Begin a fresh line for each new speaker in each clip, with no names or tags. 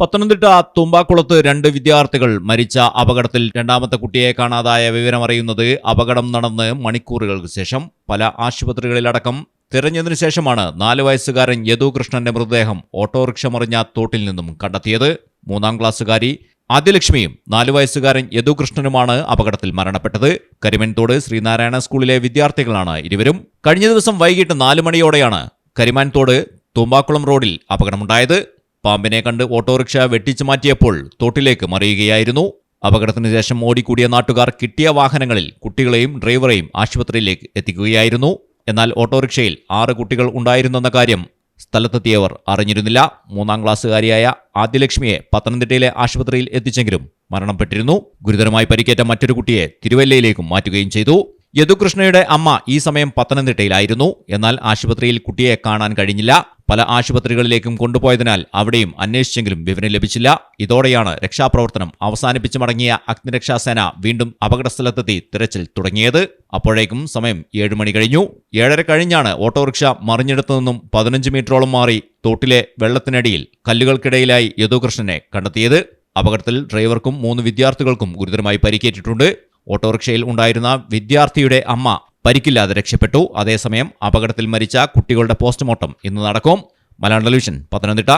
പത്തനംതിട്ട തുമ്പാക്കുളത്ത് രണ്ട് വിദ്യാർത്ഥികൾ മരിച്ച അപകടത്തിൽ രണ്ടാമത്തെ കുട്ടിയെ കാണാതായ വിവരമറിയുന്നത് അപകടം നടന്ന് മണിക്കൂറുകൾക്ക് ശേഷം പല ആശുപത്രികളിലടക്കം തിരഞ്ഞതിനു ശേഷമാണ് നാല് വയസ്സുകാരൻ യദുകൃഷ്ണന്റെ മൃതദേഹം ഓട്ടോറിക്ഷ മറിഞ്ഞ തോട്ടിൽ നിന്നും കണ്ടെത്തിയത്. മൂന്നാം ക്ലാസ്സുകാരി ആദ്യലക്ഷ്മിയും നാലു വയസ്സുകാരൻ യദുകൃഷ്ണനുമാണ് അപകടത്തിൽ മരണപ്പെട്ടത്. കരിമൻതോട് ശ്രീനാരായണ സ്കൂളിലെ വിദ്യാർത്ഥികളാണ് ഇരുവരും. കഴിഞ്ഞ ദിവസം വൈകിട്ട് നാല് മണിയോടെയാണ് കരിമാൻതോട് തൂമ്പാക്കുളം റോഡിൽ അപകടമുണ്ടായത്. പാമ്പിനെ കണ്ട് ഓട്ടോറിക്ഷ വെട്ടിച്ചു മാറ്റിയപ്പോൾ തോട്ടിലേക്ക് മറിയുകയായിരുന്നു. അപകടത്തിന് ശേഷം ഓടിക്കൂടിയ നാട്ടുകാർ കിട്ടിയ വാഹനങ്ങളിൽ കുട്ടികളെയും ഡ്രൈവറെയും ആശുപത്രിയിലേക്ക് എത്തിക്കുകയായിരുന്നു. എന്നാൽ ഓട്ടോറിക്ഷയിൽ ആറ് കുട്ടികൾ ഉണ്ടായിരുന്നെന്ന കാര്യം സ്ഥലത്തെത്തിയവർ അറിഞ്ഞിരുന്നില്ല. മൂന്നാം ക്ലാസ്സുകാരിയായ ആദ്യലക്ഷ്മിയെ പത്തനംതിട്ടയിലെ ആശുപത്രിയിൽ എത്തിച്ചെങ്കിലും മരണപ്പെട്ടിരുന്നു. ഗുരുതരമായി പരിക്കേറ്റ മറ്റൊരു കുട്ടിയെ തിരുവല്ലയിലേക്കും മാറ്റുകയും ചെയ്തു. യദുകൃഷ്ണയുടെ അമ്മ ഈ സമയം പത്തനംതിട്ടയിലായിരുന്നു. എന്നാൽ ആശുപത്രിയിൽ കുട്ടിയെ കാണാൻ കഴിഞ്ഞില്ല. പല ആശുപത്രികളിലേക്കും കൊണ്ടുപോയതിനാൽ അവിടെയും അന്വേഷിച്ചെങ്കിലും വിവരം ലഭിച്ചില്ല. ഇതോടെയാണ് രക്ഷാപ്രവർത്തനം അവസാനിപ്പിച്ച് മടങ്ങിയ അഗ്നിരക്ഷാസേന വീണ്ടും അപകടസ്ഥലത്തെത്തി തിരച്ചിൽ തുടങ്ങിയത്. അപ്പോഴേക്കും സമയം ഏഴ് മണി കഴിഞ്ഞു. ഏഴര കഴിഞ്ഞാണ് ഓട്ടോറിക്ഷ മറിഞ്ഞെടുത്തു നിന്നും പതിനഞ്ച് മീറ്ററോളം മാറി തോട്ടിലെ വെള്ളത്തിനടിയിൽ കല്ലുകൾക്കിടയിലായി യദുകൃഷ്ണനെ കണ്ടെത്തിയത്. അപകടത്തിൽ ഡ്രൈവർക്കും മൂന്ന് വിദ്യാർത്ഥികൾക്കും ഗുരുതരമായി പരിക്കേറ്റിട്ടുണ്ട്. ഓട്ടോറിക്ഷയിൽ ഉണ്ടായിരുന്ന വിദ്യാർത്ഥിയുടെ അമ്മ പരിക്കില്ലാതെ രക്ഷപ്പെട്ടു അതേസമയം അപകടത്തിൽ മരിച്ച കുട്ടികളുടെ പോസ്റ്റ്മോർട്ടം ഇന്ന് നടക്കും Malayalam television Pathanamthitta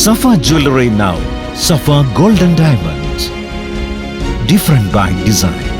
Safa Jewelry now. Safa golden Diamonds. Different by design.